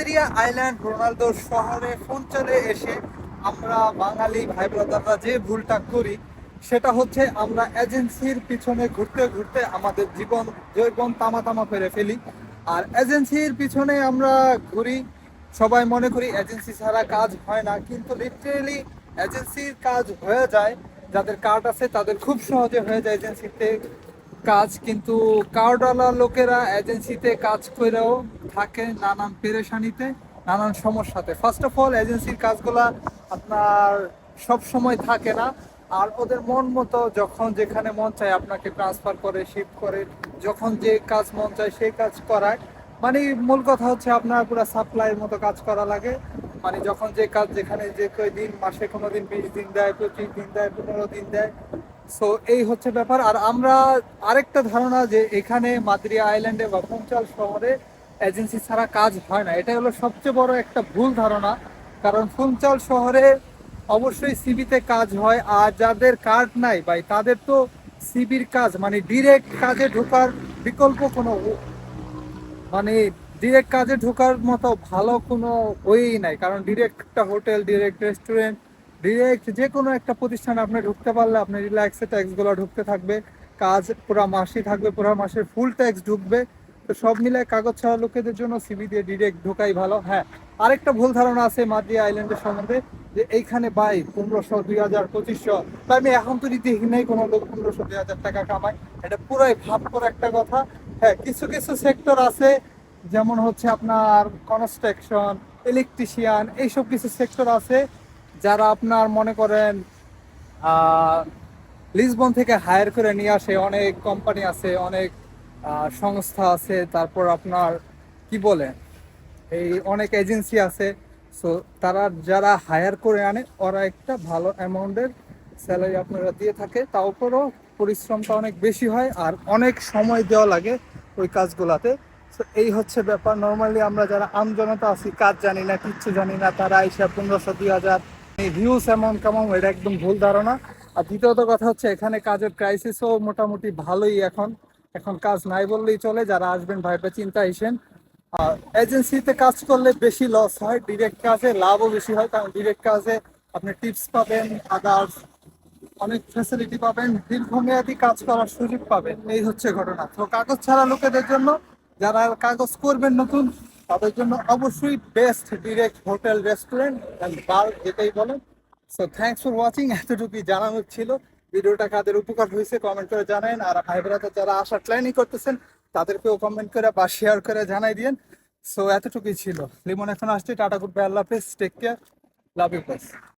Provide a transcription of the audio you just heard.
মাদ্রিয়া island Ronaldo শহরে phone চলে এসে আমরা বাঙালি ভাই ব্রাদাররা যে ভুলটা করি, সেটা হচ্ছে আমরা এজেন্সির পিছনে ঘুরতে ঘুরতে আমাদের জীবন জীবন তামা তামা করে ফেলি। আর এজেন্সির পিছনে আমরা ঘুরি, সবাই মনে করি এজেন্সি ছাড়া কাজ হয় না, কিন্তু লিটারেলি এজেন্সির কাজ হয়ে যায়, যাদের কার্ড আছে তাদের খুব সহজে হয়ে যায় এজেন্সিতে কাজ, কিন্তু কার্ডওয়ালা লোকেরা এজেন্সিতে কাজ করেও থাকে নানান পেরেশানিতে, নানান সমস্যাতে। ফার্স্ট অফ অল এজেন্সির কাজগুলা আপনার সব সময় থাকে না। আর ওদের মন মতো যখন যেখানে মন চায় আপনাকে ট্রান্সফার করে শিফট করে, যখন যে কাজ মন চায় সেই কাজ করায়। মানে মূল কথা হচ্ছে আপনার পুরো সাপ্লাইয়ের মতো কাজ করা লাগে। মানে যখন যে কাজ যেখানে যে কই দিন মাসে কোনো দিন বিশ দিন দেয়, পঁচিশ দিন দেয়, পনেরো দিন দেয় সো এই হচ্ছে ব্যাপার। আর আমরা আরেকটা ধারণা যে এখানে মাদ্রিয়া আইল্যান্ডে বা পঞ্চাল শহরে এজেন্সি ছাড়া কাজ হয় না। এটা হলো সবচেয়ে বড় একটা ভুল ধারণা। কারণ ফুলচাল শহরে অবশ্যই সিবিতে কাজ হয়, আর যাদের কার্ড নাই ভাই, তাদের তো সিবির কাজ মানে ডিরেক্ট কাজে ঢোকার বিকল্প কোনো মানে ডিরেক্ট কাজে ঢোকার মতো ভালো কোনো ওয়েই নাই। কারণ ডিরেক্ট একটা হোটেল ডিরেক্ট রেস্টুরেন্ট ডিরেক্ট যে কোনো একটা প্রতিষ্ঠানে আপনি ঢুকতে পারলে আপনি রিল্যাক্সে ট্যাক্সগুলো ঢুকতে থাকবে, কাজ পুরো মাসই থাকবে, পুরো মাসের ফুল ট্যাক্স ঢুকবে। তো সব মিলে কাগজ ছাড়া লোকেদের জন্য সিবি দিয়ে ডিরেক্ট ঢোকাই ভালো। হ্যাঁ আরেকটা ভুল ধারণা আছে মাদ্রিয়া আইল্যান্ডের সম্বন্ধে, যে এইখানে বাই পনেরোশো, দুই হাজার, পঁচিশশো তাই আমি এখন তো দেখি নাই কোনো লোক পনেরোশো, দুই হাজার টাকা কামায়। এটা পুরাই ভাব করে একটা কথা। হ্যাঁ কিছু কিছু সেক্টর আছে, যেমন হচ্ছে আপনার কনস্ট্রাকশন ইলেকট্রিশিয়ান এইসব কিছু সেক্টর আছে। যারা আপনার মনে করেন লিসবন থেকে হায়ার করে নিয়ে আসে, অনেক কোম্পানি আছে, অনেক সংস্থা আছে, তারপর আপনার কি বলে, এই অনেক এজেন্সি আছে সো তারা যারা হায়ার করে আনে, ওরা একটা ভালো অ্যামাউন্টের স্যালারি আপনারা দিয়ে থাকে, তার উপরও পরিশ্রমটা অনেক বেশি হয় আর অনেক সময় দেওয়া লাগে ওই কাজগুলাতে। তো এই হচ্ছে ব্যাপার। নর্মালি আমরা যারা আমজনতা আছি, কাজ জানি না, কিচ্ছু জানি না, তারা এসে পনেরোশো, দুই হাজার হিউজ অ্যামাউন্ট কামাও এটা একদম ভুল ধারণা। আর দ্বিতীয়ত কথা হচ্ছে, এখানে কাজের ক্রাইসিসও মোটামুটি ভালোই এখন। এখন কাজ নাই বললেই চলে, যারা আসবেন ভাইটা চিন্তা আসেন আর এজেন্সিতে কাজ করলে বেশি লস হয় ডিরেক্ট কাজে লাভও বেশি হয়, কারণ ডিরেক্ট কাজে আপনি টিপস পাবেন আদার্স অনেক ফ্যাসিলিটি পাবেন, দীর্ঘমেয়াদী কাজ করার সুযোগ পাবেন। এই হচ্ছে ঘটনা। তো কাগজ ছাড়া লোকেদের জন্য, যারা কাগজ করবেন নতুন তাদের জন্য অবশ্যই best direct hotel restaurant and bar যেটাই বলেন। সো থ্যাংকস ফর ওয়াচিং এতটুকুই জানানোর ছিল। ভিডিওটা কাদের উপকার হয়েছে কমেন্ট করে জানান। আর ভাই ব্রাদার যারা আসার প্ল্যানিং করতেছেন, তাদেরকেও কমেন্ট করে বা শেয়ার করে জানাই দিন সো এতটুকুই ছিল। লিমন এখন আসছে। টাটা গুড বাই আল্লাহ হাফেজ। Take care love you